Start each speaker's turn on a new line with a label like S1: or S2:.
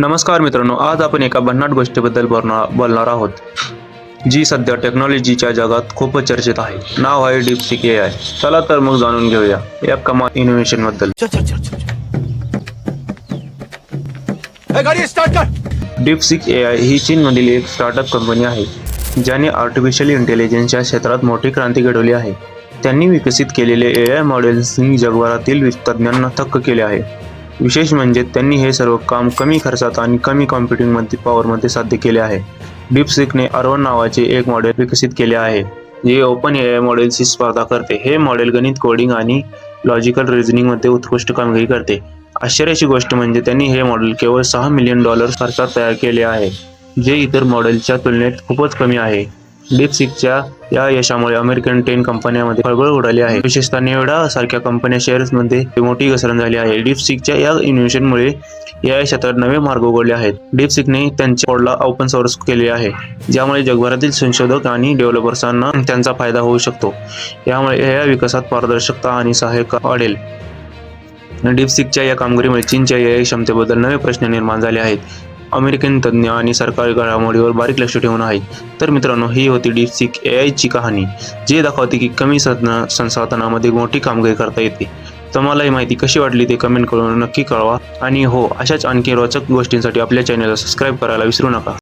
S1: नमस्कार मित्रांनो आज आपण एका भन्नाट गोष्टीबद्दल बोलणार बोलणार आहोत जी सध्या टेक्नॉलॉजीच्या जगात खूपच चर्चेत आहे. नाव आहे डीपसिक ए आय चला तर मग जाणून घेऊया या कमाल
S2: इनोव्हेशनबद्दल.
S1: डीपसिक ए आय ही चीनमधील एक स्टार्टअप कंपनी आहे ज्याने आर्टिफिशियल इंटेलिजन्सच्या क्षेत्रात मोठी क्रांती घडवली आहे. त्यांनी विकसित केलेले ए आय मॉडेल्सनी जगभरातील तज्ज्ञांना थक्क केले आहे. विशेष म्हणजे त्यांनी हे सर्व काम कमी खर्चात आणि कमी कॉम्प्युटिंगमध्ये पॉवरमध्ये साध्य केले आहे. डीपसिकने अरवन नावाचे एक मॉडेल विकसित केले आहे जे ओपन ए आय मॉडेलशी स्पर्धा करते. हे मॉडेल गणित कोडिंग आणि लॉजिकल रिझनिंगमध्ये उत्कृष्ट कामगिरी करते. आश्चर्याची गोष्ट म्हणजे त्यांनी हे मॉडेल केवळ सहा मिलियन डॉलर खर्चात तयार केले आहे जे इतर मॉडेलच्या तुलनेत खूपच कमी आहे. डीपसिकच्या या यशामुळे अमेरिकन टेन कंपन्यांमध्ये खळबळ उडाली आहे. विशेषतः नेवडा सारख्या कंपन्या शेअर्समध्ये मोठी घसरण झाली आहे. डीपसिकच्या या इनोव्हेशनमुळे या क्षेत्रात नवे मार्ग उघडले आहेत. डीपसिकने त्यांच्या कोडला ओपन सोर्स केले आहे ज्यामुळे जगभरातील संशोधक आणि डेव्हलपर्सांना त्यांचा फायदा होऊ शकतो. यामुळे या विकासात पारदर्शकता आणि सहाय्यता वाढेल. डीपसिकच्या या कामगिरीमुळे चीनच्या या क्षमतेबद्दल नवे प्रश्न निर्माण झाले आहेत. अमेरिकन तज्ज्ञ आणि सरकारी घडामोडीवर बारीक लक्ष ठेवून आहे तर मित्रांनो ही होती डीपसिक ए आयची कहाणी जे दाखवते की कमी संसाधना- संसाधनामध्ये मोठी कामगिरी करता येते. तुम्हाला ही माहिती कशी वाटली ते कमेंट करून नक्की कळवा. आणि हो अशाच आणखी रोचक गोष्टींसाठी आपल्या चॅनलला सबस्क्राईब करायला विसरू नका.